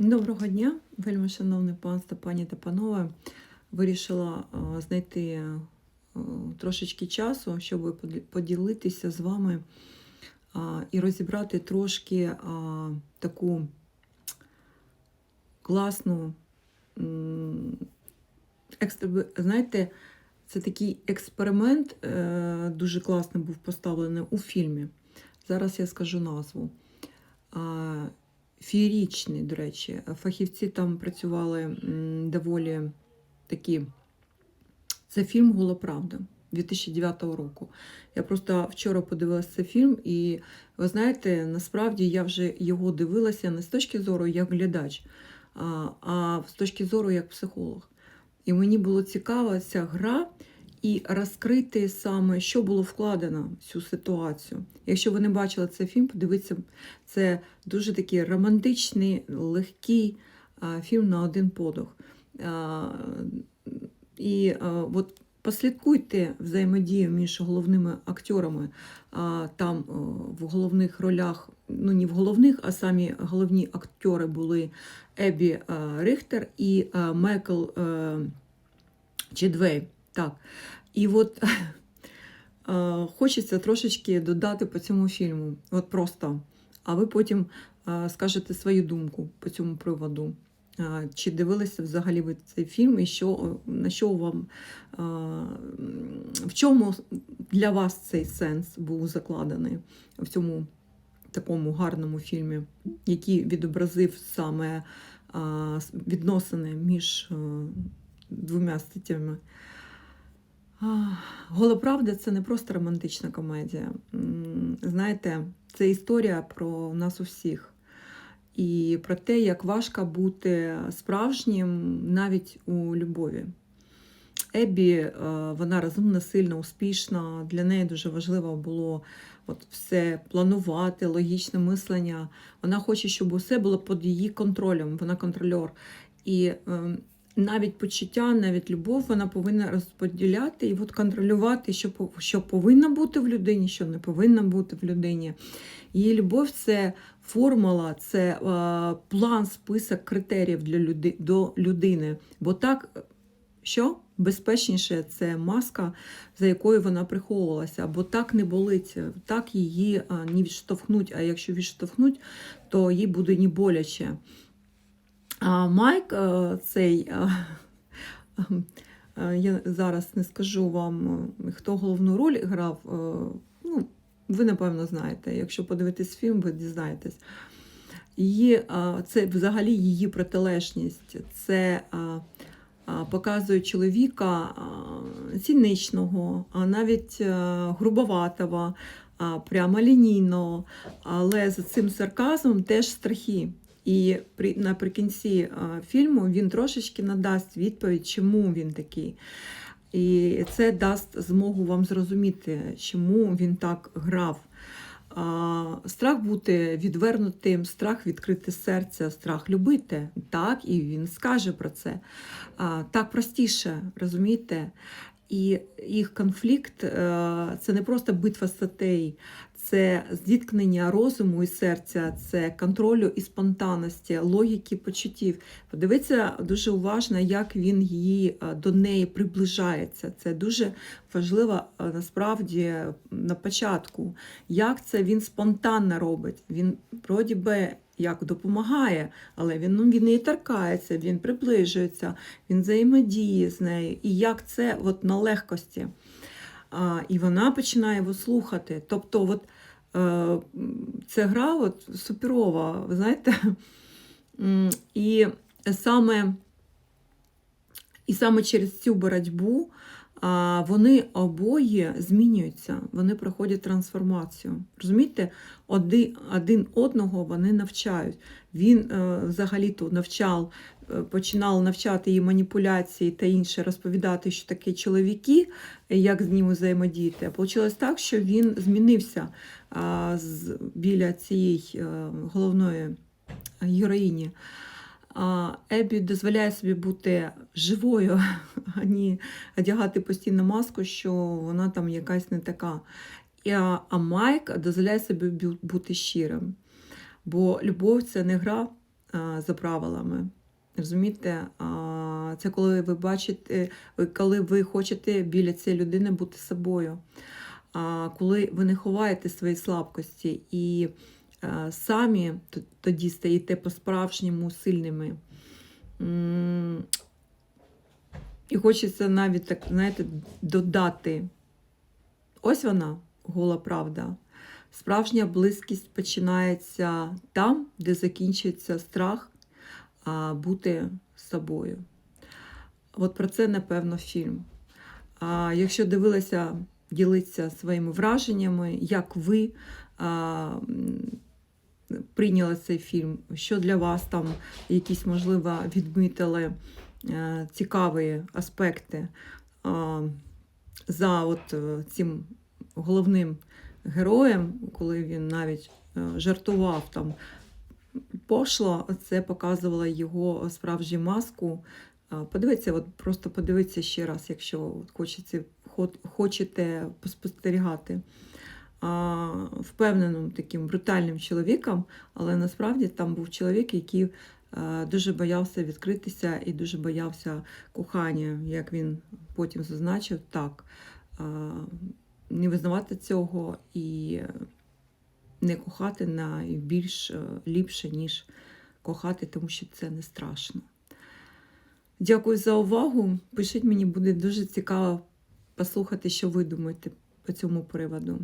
Доброго дня, вельми шановне панство, пані та панове. Вирішила знайти е, трошечки часу, щоб поділитися з вами і розібрати трошки таку класну, знаєте, це такий експеримент, е, дуже класно був поставлений у фільмі. Зараз я скажу назву. Феєрічний, до речі. Фахівці там працювали доволі такі. Це фільм Гола Правда 2009 року. Я просто вчора подивилася цей фільм, і ви знаєте, насправді я вже його дивилася не з точки зору як глядач, а, а з точки зору як психолог. І мені було цікава ця гра і розкрити саме, що було вкладено в цю ситуацію. Якщо ви не бачили цей фільм, подивіться, це дуже такий романтичний, легкий фільм на один подох. І от послідкуйте взаємодію між головними акторами. Там а, в головних ролях, ну не в головних, а самі головні актори були Ебі а, Рихтер і Майкл а, Чедвей. Так. І от е, хочеться трошечки додати по цьому фільму. От просто. А ви потім е, скажете свою думку по цьому приводу. Е, Чи дивилися взагалі ви цей фільм, і що, на що вам в чому для вас цей сенс був закладений в цьому такому гарному фільмі, який відобразив саме відносини між двома статтями? Голоправда це не просто романтична комедія. Знаєте, це історія про нас усіх. І про те, як важко бути справжнім навіть у любові. Ебі, е, вона розумна, сильна, успішна. Для неї дуже важливо було от все планувати, логічне мислення. Вона хоче, щоб усе було під її контролем. Вона контрольор. І ем, навіть почуття, навіть любов вона повинна розподіляти і от контролювати, що, що повинно бути в людині, що не повинно бути в людині. Її любов це формула, це е, план, список критеріїв для люди, до людини. Бо так, що безпечніше це маска, за якою вона приховувалася, бо так не болить, так її не відштовхнуть, а якщо відштовхнуть, то їй буде не боляче. А Майк е, цей, е, е, я зараз не скажу вам, хто головну роль грав. Ну, ви, напевно, знаєте. Якщо подивитесь фільм, ви дізнаєтесь. Е, це взагалі її протилежність. Це показує чоловіка ціничного, навіть грубоватого, а, прямолінійного, але за цим сарказмом теж страхи. І при, наприкінці фільму він трошечки надасть відповідь, чому він такий. І це дасть змогу вам зрозуміти, чому він так грав. Страх бути відвернутим, страх відкрити серце, страх любити. Так, і він скаже про це. Так простіше, розумієте? І їх конфлікт е, це не просто битва статей, це зіткнення розуму і серця, це контролю і спонтанності, логіки почуттів. Подивіться дуже уважно, як він її е, до неї приближається. Це дуже важливо е, насправді на початку. Як це він спонтанно робить? Він вроді би як допомагає, але він, ну, він не торкається, він приближується, він взаємодіє з нею. І як це от на легкості. А, і вона починає його слухати. Тобто, от, е, це гра от, суперова, ви знаєте. І саме, і саме через цю боротьбу вони обоє змінюються, вони проходять трансформацію. Розумієте, один, один одного вони навчають. Він е, взагалі-то навчав, е, починав навчати її маніпуляції та інше, розповідати, що таке чоловіки, як з ними взаємодіяти. Получилось так, що він змінився біля цієї е, головної героїні. Ебі дозволяє собі бути живою, а не одягати постійно маску, що вона там якась не така. А, Майк дозволяє собі бути щирим. Бо любов це не гра, за правилами. Розумієте, це коли ви бачите, коли ви хочете біля цієї людини бути собою. Коли ви не ховаєте свої слабкості і самі тоді стаєте по-справжньому сильними. І хочеться навіть так, знаєте, додати. Ось вона, гола правда. Справжня близькість починається там, де закінчується страх бути собою. От про це, напевно, фільм. А, якщо дивилися, ділитися своїми враженнями, як ви прийняли цей фільм, що для вас там якісь, можливо, відмітили е, цікаві аспекти за от е, цим головним героєм, коли він навіть е, жартував там пошло, це показувало його справжню маску. Подивіться, от просто подивіться ще раз, якщо от хочеться, хочете поспостерігати. Впевненим таким брутальним чоловіком, але насправді там був чоловік, який е, дуже боявся відкритися і дуже боявся кохання, як він потім зазначив, так. е, Не визнавати цього і не кохати на більш е, ліпше, ніж кохати, тому що це не страшно. Дякую за увагу. Пишіть мені, буде дуже цікаво послухати, що ви думаєте по цьому приводу.